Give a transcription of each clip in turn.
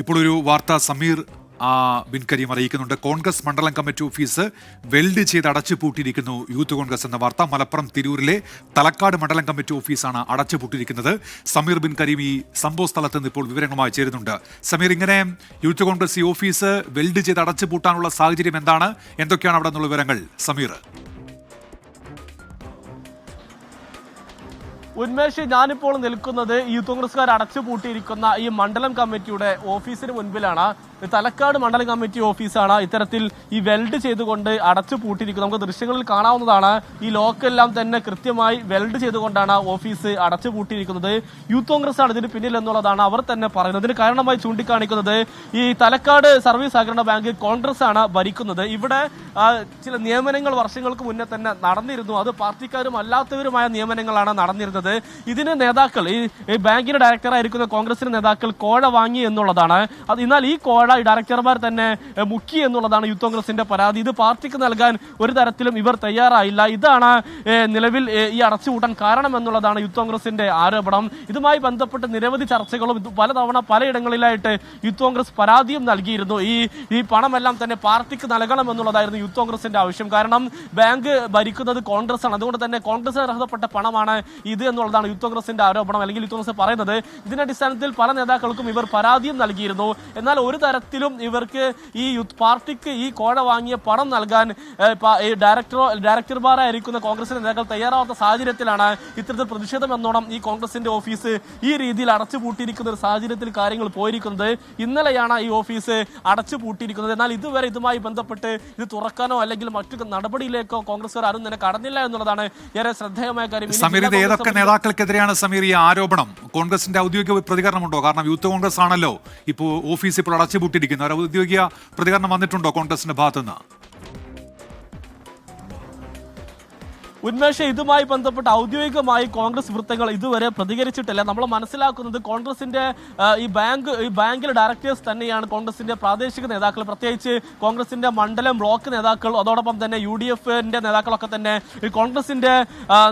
ഇപ്പോൾ ഒരു വാർത്ത സമീർ ബിൻ കരീം അറിയിക്കുന്നുണ്ട്. കോൺഗ്രസ് മണ്ഡലം കമ്മിറ്റി ഓഫീസ് വെൽഡ് ചെയ്ത് അടച്ചു പൂട്ടിയിരിക്കുന്നു യൂത്ത് കോൺഗ്രസ് എന്ന വാർത്ത. മലപ്പുറം തിരൂരിലെ തലക്കാട് മണ്ഡലം കമ്മിറ്റി ഓഫീസാണ് അടച്ചു പൂട്ടിയിരിക്കുന്നത് സമീർ ബിൻ കരീം ഈ സംഭവ സ്ഥലത്ത് നിന്ന് ഇപ്പോൾ വിവരങ്ങളുമായി ചേരുന്നുണ്ട്. സമീർ ഇങ്ങനെ യൂത്ത് കോൺഗ്രസ് ഈ ഓഫീസ് വെൽഡ് ചെയ്ത് അടച്ചു പൂട്ടാനുള്ള സാഹചര്യം എന്താണ്? എന്തൊക്കെയാണ് അവിടെ നിന്നുള്ള വിവരങ്ങൾ? സമീർ. ഉന്മേഷ് ഞാനിപ്പോൾ നിൽക്കുന്നത് യൂത്ത് കോൺഗ്രസ്സുകാർ അടച്ചുപൂട്ടിയിരിക്കുന്ന ഈ മണ്ഡലം കമ്മിറ്റിയുടെ ഓഫീസിന് മുൻപിലാണ്. തലക്കാട് മണ്ഡലം കമ്മിറ്റി ഓഫീസാണ്. ഇത്തരത്തിൽ ഈ വെൽഡ് ചെയ്തുകൊണ്ട് അടച്ചു പൂട്ടിയിരിക്കുന്നത് നമുക്ക് ദൃശ്യങ്ങളിൽ കാണാവുന്നതാണ്. ഈ ലോക്കെല്ലാം തന്നെ കൃത്യമായി വെൽഡ് ചെയ്തുകൊണ്ടാണ് ഓഫീസ് അടച്ചു പൂട്ടിയിരിക്കുന്നത് യൂത്ത് കോൺഗ്രസ് ആണ് ഇതിന് പിന്നിൽ എന്നുള്ളതാണ് അവർ തന്നെ പറയുന്നത്. ഇതിന് കാരണമായി ചൂണ്ടിക്കാണിക്കുന്നത് ഈ തലക്കാട് സർവീസ് സഹകരണ ബാങ്ക് കോൺഗ്രസ് ആണ് ഭരിക്കുന്നത്. ഇവിടെ ചില നിയമനങ്ങൾ വർഷങ്ങൾക്ക് മുന്നേ തന്നെ നടന്നിരുന്നു. അത് പാർട്ടിക്കാരും അല്ലാത്തവരുമായ നിയമനങ്ങളാണ് നടന്നിരുന്നത്. ഇതിന് നേതാക്കൾ ഈ ബാങ്കിന്റെ ഡയറക്ടറായിരിക്കുന്ന കോൺഗ്രസിന്റെ നേതാക്കൾ കോഴ വാങ്ങി എന്നുള്ളതാണ്. അത് എന്നാൽ ഈ കോഴ ഈ ഡയറക്ടർമാർ തന്നെ മുക്കി എന്നുള്ളതാണ് യൂത്ത് കോൺഗ്രസിന്റെ പരാതി. ഇത് പാർട്ടിക്ക് നൽകാൻ ഒരു തരത്തിലും ഇവർ തയ്യാറായില്ല. ഇതാണ് നിലവിൽ ഈ അടച്ചുപൂട്ടാൻ കാരണം എന്നുള്ളതാണ് യൂത്ത് കോൺഗ്രസിന്റെ ആരോപണം. ഇതുമായി ബന്ധപ്പെട്ട് നിരവധി ചർച്ചകളും പലതവണ പലയിടങ്ങളിലായിട്ട് യൂത്ത് കോൺഗ്രസ് പരാതിയും നൽകിയിരുന്നു. ഈ ഈ പണമെല്ലാം തന്നെ പാർട്ടിക്ക് നൽകണം എന്നുള്ളതായിരുന്നു യൂത്ത് കോൺഗ്രസിന്റെ ആവശ്യം. കാരണം ബാങ്ക് ഭരിക്കുന്നത് കോൺഗ്രസ് ആണ് അതുകൊണ്ട് തന്നെ കോൺഗ്രസ് അർഹതപ്പെട്ട പണമാണ് ഇത് എന്നുള്ളതാണ് യൂത്ത് കോൺഗ്രസിന്റെ ആരോപണം. അല്ലെങ്കിൽ യൂത്ത് കോൺഗ്രസ് പറയുന്നത് ഇതിന്റെ അടിസ്ഥാനത്തിൽ പല നേതാക്കൾക്കും ഇവർ പരാതിയും നൽകിയിരുന്നു. എന്നാൽ ഒരു തരത്തിലും ഇവർക്ക് ഈ യൂത്ത് പാർട്ടിക്ക് ഈ കോഴ വാങ്ങിയ പണം നൽകാൻ ഈ ഡയറക്ടറോ ഡയറക്ടർമാരായിരിക്കുന്ന കോൺഗ്രസിന്റെ നേതാക്കൾ തയ്യാറാവാത്ത സാഹചര്യത്തിലാണ് ഇത്തരത്തിൽ പ്രതിഷേധം എന്നോണം ഈ കോൺഗ്രസിന്റെ ഓഫീസ് ഈ രീതിയിൽ അടച്ചുപൂട്ടിയിരിക്കുന്ന ഒരു സാഹചര്യത്തിൽ കാര്യങ്ങൾ പോയിരിക്കുന്നത്. ഇന്നലെയാണ് ഈ ഓഫീസ് അടച്ചുപൂട്ടിയിരിക്കുന്നത്. എന്നാൽ ഇതുവരെ ഇതുമായി ബന്ധപ്പെട്ട് ഇത് തുറക്കാനോ അല്ലെങ്കിൽ മറ്റു നടപടിയിലേക്കോ കോൺഗ്രസ്സുകാർ ആരും തന്നെ കടന്നില്ല എന്നുള്ളതാണ് ഏറെ ശ്രദ്ധേയമായ കാര്യം. നേതാക്കൾക്കെതിരെയാണ് സമീർ ഈ ആരോപണം. കോൺഗ്രസിന്റെ ഔദ്യോഗിക പ്രതികരണമുണ്ടോ? കാരണം യൂത്ത് കോൺഗ്രസ് ആണല്ലോ ഇപ്പോൾ ഓഫീസ് ഇപ്പോൾ അടച്ചുപൂട്ടിയിരിക്കുന്നത്. ഒരു ഔദ്യോഗിക പ്രതികരണം വന്നിട്ടുണ്ടോ കോൺഗ്രസിന്റെ ഭാഗത്തുനിന്ന്? ഉന്മേഷ ഇതുമായി ബന്ധപ്പെട്ട് ഔദ്യോഗികമായി കോൺഗ്രസ് വൃത്തങ്ങൾ ഇതുവരെ പ്രതികരിച്ചിട്ടില്ല. നമ്മൾ മനസ്സിലാക്കുന്നത് കോൺഗ്രസിന്റെ ഈ ബാങ്ക് ഈ ബാങ്കിലെ ഡയറക്ടേഴ്സ് തന്നെയാണ് കോൺഗ്രസിന്റെ പ്രാദേശിക നേതാക്കൾ. പ്രത്യേകിച്ച് കോൺഗ്രസിന്റെ മണ്ഡലം ബ്ലോക്ക് നേതാക്കൾ അതോടൊപ്പം തന്നെ യു ഡി എഫിന്റെ നേതാക്കളൊക്കെ തന്നെ ഈ കോൺഗ്രസിന്റെ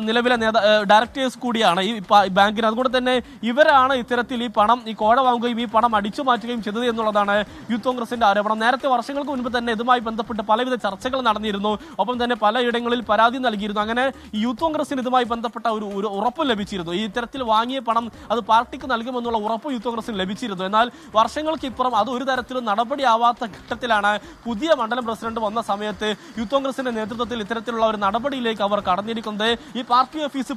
നിലവിലെ നേതാ ഡയറക്ടേഴ്സ് കൂടിയാണ് ഈ ബാങ്കിന്. അതുകൊണ്ട് തന്നെ ഇവരാണ് ഇത്തരത്തിൽ ഈ പണം ഈ കോഴ വാങ്ങുകയും ഈ പണം അടിച്ചു മാറ്റുകയും ചെയ്തത് എന്നുള്ളതാണ് യൂത്ത് കോൺഗ്രസിന്റെ ആരോപണം. നേരത്തെ വർഷങ്ങൾക്ക് മുൻപ് തന്നെ ഇതുമായി ബന്ധപ്പെട്ട് പലവിധ ചർച്ചകൾ നടന്നിരുന്നു. ഒപ്പം തന്നെ പലയിടങ്ങളിൽ പരാതി നൽകിയിരുന്നു. അങ്ങനെ ഈ യൂത്ത് കോൺഗ്രസിന് ഇതുമായി ബന്ധപ്പെട്ട ഒരു ഒരു ഉറപ്പ് ലഭിച്ചിരുന്നു. ഈ ഇത്തരത്തിൽ വാങ്ങിയ പണം അത് പാർട്ടിക്ക് നൽകുമെന്നുള്ള ഉറപ്പ് യൂത്ത് കോൺഗ്രസിന് ലഭിച്ചിരുന്നു. എന്നാൽ വർഷങ്ങൾക്ക് ഇപ്പുറം അത് ഒരു തരത്തിലും നടപടിയാവാത്ത ഘട്ടത്തിലാണ് പുതിയ മണ്ഡലം പ്രസിഡന്റ് വന്ന സമയത്ത് യൂത്ത് കോൺഗ്രസിന്റെ നേതൃത്വത്തിൽ ഇത്തരത്തിലുള്ള ഒരു നടപടിയിലേക്ക് അവർ കടന്നിരിക്കുന്നത്. ഈ പാർട്ടി ഓഫീസ്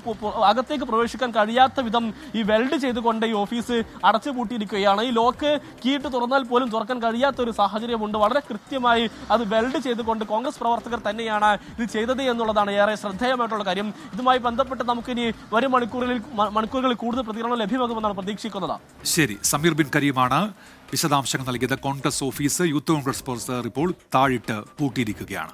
അകത്തേക്ക് പ്രവേശിക്കാൻ കഴിയാത്ത വിധം ഈ വെൽഡ് ചെയ്തുകൊണ്ട് ഈ ഓഫീസ് അടച്ചുപൂട്ടിയിരിക്കുകയാണ്. ഈ ലോക്ക് കീട്ട് തുറന്നാൽ പോലും തുറക്കാൻ കഴിയാത്ത ഒരു സാഹചര്യമുണ്ട്. വളരെ കൃത്യമായി അത് വെൽഡ് ചെയ്തുകൊണ്ട് കോൺഗ്രസ് പ്രവർത്തകർ തന്നെയാണ് ഇത് ചെയ്തത് എന്നുള്ളതാണ് ഏറെ ശ്രദ്ധേയമായിട്ടുള്ള കാര്യം. ഇതുമായി ബന്ധപ്പെട്ട് നമുക്കിനി വരും മണിക്കൂറുകളിൽ മണിക്കൂറുകളിൽ കൂടുതൽ പ്രതികരണം ലഭ്യമാകുമെന്നാണ് പ്രതീക്ഷിക്കുന്നത്. ശരി സമീർ ബിൻ കരീമാണ് വിശദാംശങ്ങൾ നൽകിയത്. Congress office youth Congress report ഇപ്പോൾ താഴിട്ട് പൂട്ടിയിരിക്കുകയാണ്.